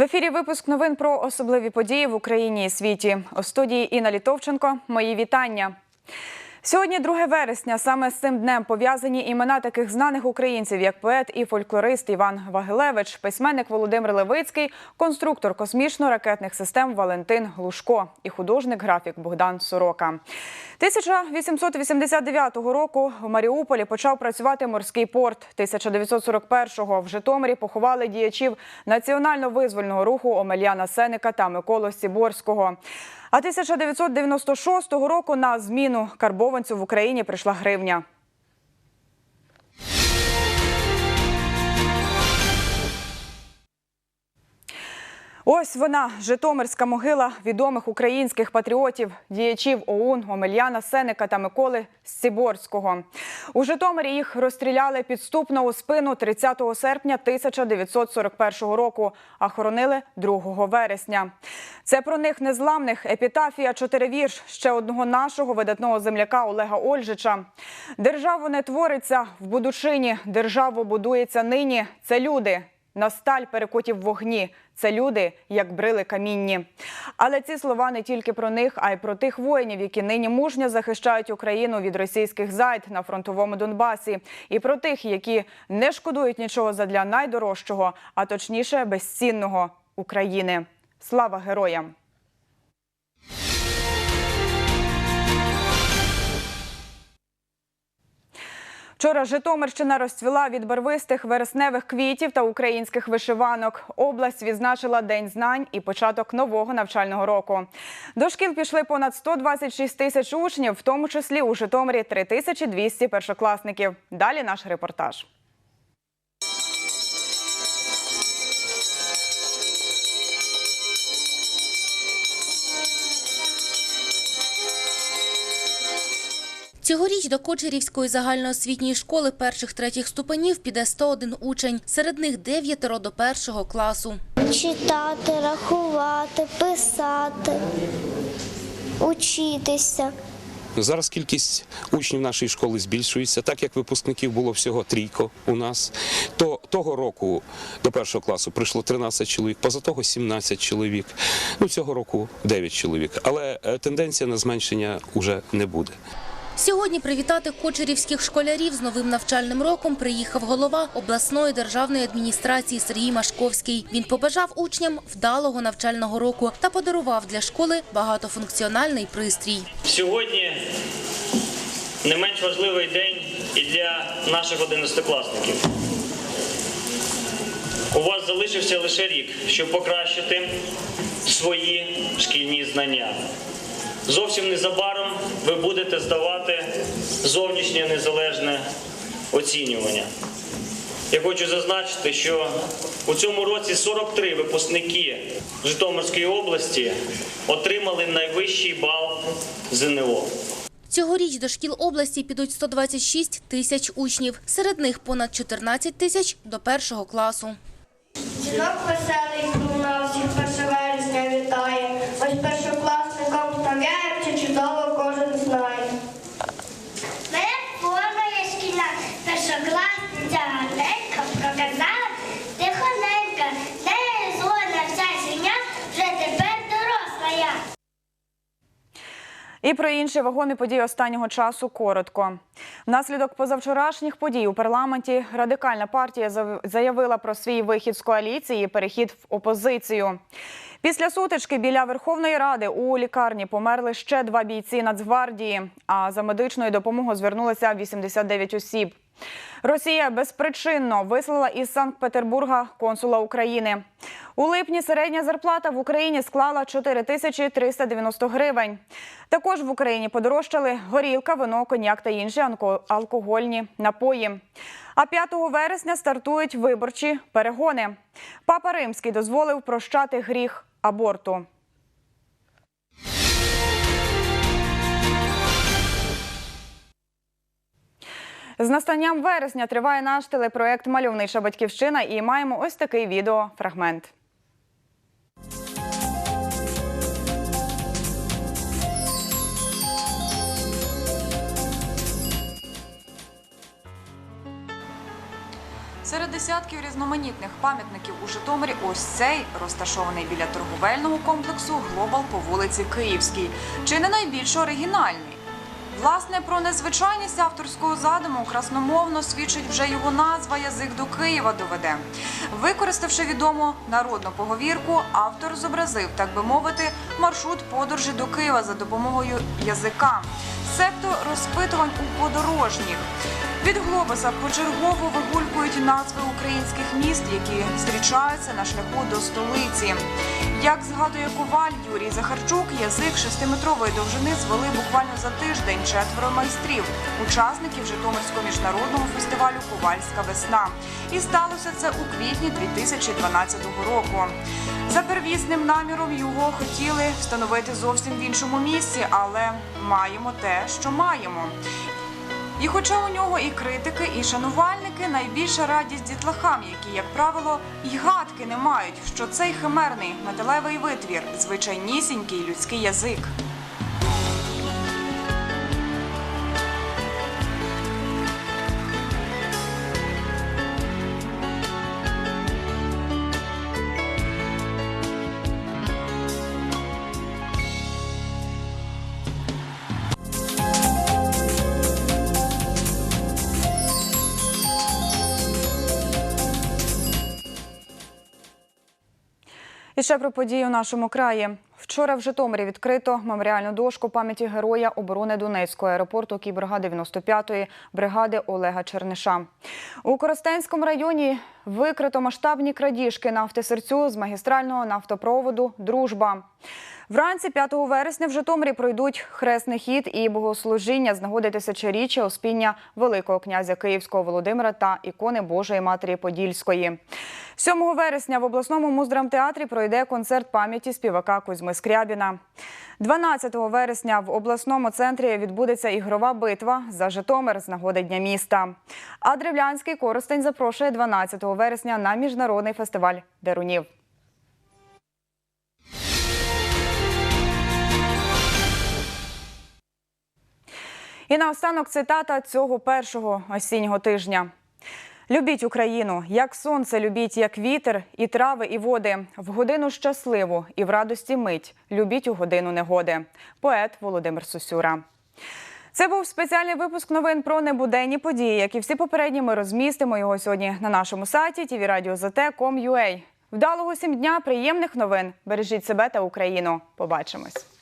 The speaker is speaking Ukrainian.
В ефірі випуск новин про особливі події в Україні і світі. У студії Інна Літовченко. Мої вітання. Сьогодні 2 вересня. Саме з цим днем пов'язані імена таких знаних українців, як поет і фольклорист Іван Вагилевич, письменник Володимир Левицький, конструктор космічно-ракетних систем Валентин Глушко і художник-графік Богдан Сорока. 1889 року в Маріуполі почав працювати морський порт. 1941-го в Житомирі поховали діячів національно-визвольного руху Омельяна Сеника та Миколу Сіборського. А 1996 року на зміну карбованцю в Україні прийшла гривня. Ось вона, Житомирська могила відомих українських патріотів, діячів ОУН Омельяна Сеника та Миколи Сціборського. У Житомирі їх розстріляли підступно у спину 30 серпня 1941 року, а хоронили 2 вересня. Це про них незламних епітафія чотиривірш ще одного нашого видатного земляка Олега Ольжича. Державу не твориться в будучині, державу будується нині. Це люди. На сталь перекотів вогні. Це люди, як брили камінні. Але ці слова не тільки про них, а й про тих воїнів, які нині мужньо захищають Україну від російських зайд на фронтовому Донбасі, і про тих, які не шкодують нічого задля найдорожчого, а точніше безцінного України. Слава героям! Вчора Житомирщина розцвіла від барвистих вересневих квітів та українських вишиванок. Область відзначила День знань і початок нового навчального року. До шкіл пішли понад 126 тисяч учнів, в тому числі у Житомирі 3200 першокласників. Далі наш репортаж. Цьогоріч до Кочерівської загальноосвітньої школи перших третіх ступенів піде 101 учень. Серед них дев'ятеро до першого класу. Читати, рахувати, писати, учитися. Зараз кількість учнів нашої школи збільшується, так як випускників було всього трійко у нас. То того року до першого класу прийшло 13 чоловік, поза того 17 чоловік. Ну цього року 9 чоловік. Але е, тенденція на зменшення вже не буде. Сьогодні привітати кочерівських школярів з новим навчальним роком приїхав голова обласної державної адміністрації Сергій Машковський. Він побажав учням вдалого навчального року та подарував для школи багатофункціональний пристрій. Сьогодні не менш важливий день і для наших одинадцятикласників. У вас залишився лише рік, щоб покращити свої шкільні знання. Зовсім незабаром ви будете здавати зовнішнє незалежне оцінювання. Я хочу зазначити, що у цьому році 43 випускники Житомирської області отримали найвищий бал ЗНО. Цьогоріч до шкіл області підуть 126 тисяч учнів. Серед них понад 14 тисяч до першого класу. Жінок веселий луна всіх 1 І про інші вагомі події останнього часу коротко. Внаслідок позавчорашніх подій у парламенті радикальна партія заявила про свій вихід з коаліції і перехід в опозицію. Після сутички біля Верховної Ради у лікарні померли ще два бійці Нацгвардії, а за медичною допомогою звернулися 89 осіб. Росія безпричинно вислала із Санкт-Петербурга консула України. У липні середня зарплата в Україні склала 4 тисячі 390 гривень. Також в Україні подорожчали горілка, вино, коньяк та інші алкогольні напої. А 5 вересня стартують виборчі перегони. Папа Римський дозволив прощати гріх аборту. З настанням вересня триває наш телепроект Мальовнича батьківщина і маємо ось такий відеофрагмент. Серед десятків різноманітних пам'ятників у Житомирі ось цей розташований біля торговельного комплексу Глобал по вулиці Київській. Чи не найбільш оригінальний? Власне, про незвичайність авторського задуму красномовно свідчить вже його назва Язик до Києва доведе. Використавши відому народну поговірку, автор зобразив, так би мовити, маршрут подорожі до Києва за допомогою язика, себто розпитувань у подорожніх. Від глобуса почергово вигулькують назви українських міст, які зустрічаються на шляху до столиці. Як згадує коваль Юрій Захарчук, язик шестиметрової довжини звели буквально за тиждень четверо майстрів, учасників Житомирського міжнародного фестивалю Ковальська весна. І сталося це у квітні 2012 року. За первісним наміром його хотіли встановити зовсім в іншому місці, але маємо те, що маємо. І хоча у нього і критики, і шанувальники, найбільша радість дітлахам, які, як правило, й гадки не мають, що цей химерний металевий витвір звичайнісінький людський язик. І ще про події у нашому краї. Вчора в Житомирі відкрито меморіальну дошку пам'яті героя оборони Донецького аеропорту кіберга 95-ї бригади Олега Черниша. У Коростенському районі викрито масштабні крадіжки нафтисерцю з магістрального нафтопроводу Дружба. Вранці 5 вересня в Житомирі пройдуть хресний хід і богослужіння з нагоди тисячоріччя успіння Великого князя Київського Володимира та ікони Божої Матері Подільської. 7 вересня в обласному муздрамтеатрі пройде концерт пам'яті співака Кузьми Скрябіна. 12 вересня в обласному центрі відбудеться ігрова битва за Житомир з нагоди Дня міста. А Древлянський Коростень запрошує 12 вересня на міжнародний фестиваль Дерунів. І наостанок цитата цього першого осіннього тижня. Любіть Україну, як сонце любіть, як вітер, і трави, і води, в годину щасливу і в радості мить. Любіть у годину негоди. Поет Володимир Сосюра. Це був спеціальний випуск новин про небуденні події. Як і всі попередні, ми розмістимо його сьогодні на нашому сайті tvradio.zt.com.ua. Вдалого сім дня, приємних новин. Бережіть себе та Україну. Побачимось.